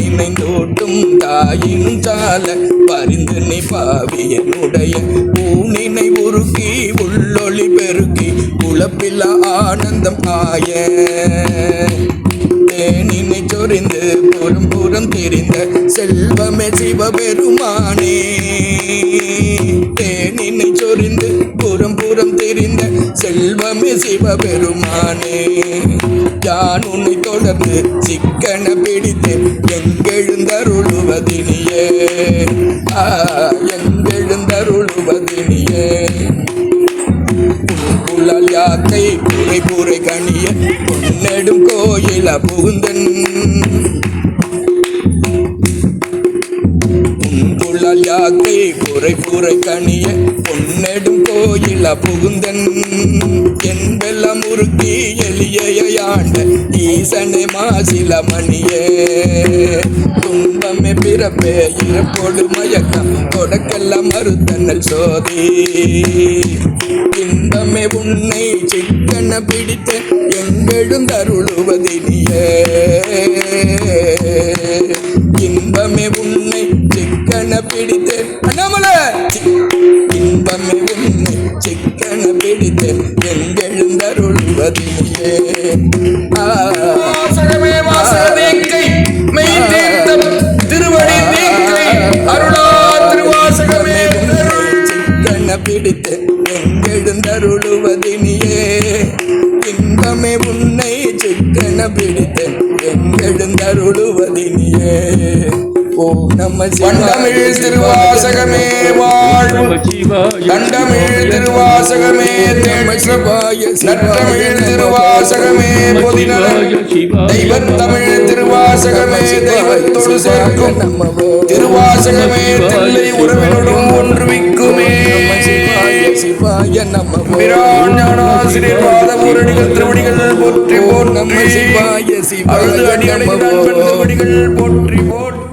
நினைந்தோட்டும் தாயினும் சால பரிந்து நீ பாவியனுடைய ஊனினை உருக்கி உள்ளொளி பெருக்கி குழப்பில்லா ஆனந்தம் ஆய. தேனினை சொரிந்து புறம் புறம் தெரிந்த செல்வமே சிவபெருமானே. தேனினை சொரிந்து புறம் புறம் தெரிந்த சிவபெருமானே யான் உன்னை தொடர்ந்து சிக்கன பிடித்து எங்கெழுந்தருளுவதினியே எங்கெழுந்தருளுவதினியே. புலால் யாக்கை புரை புரை கணிய பொன்னெடும் கோயில புகுந்தன். புலால் யாக்கை புரை புரை கணிய பொன்னெடும் கோயில புகுந்தன். எளியாண்ட ஈசனை மாசில மணியே. துன்பமே பிறப்பே இறப்போடு மயக்கம் தொடக்கெல்லாம் மறுத்தன்னல் சோதி. இன்பமே உன்னை சிக்கன பிடித்த எங்களும் தருளுவதினியே. இன்பமே உன்னை சிக்கன பிடித்த அண்ணாமலை! இன்பமே உன்னை சிக்கன பிடித்த எங்களும் தருளுவதினியே ஆ வாசகமே வாசகதேக்கை மெய் தீர்த்தம் திருவடி தீக்கை அருளா திருவாசகமே. சிக்கன பிடித்து எங்கெழுந்தருளுவதினியே. இன்பமே உன்னை சிக்கன பிடித்து எங்கெழுந்தருளுவதினியே. வண்டமிழ் திருவாசகமே வாழ்வு தண்டமிழ் திருவாசகமே நற்றமிழ் திருவாசகமே பொதிநலம் தெய்வத்தமிழ் திருவாசகமே தெய்வத்தோடு சேர்க்கும். திருவாசகமே தில்லை உறவினோடும் ஒன்றுவிக்குமே. போற்றி போற்றி. போற்றி போற்றி.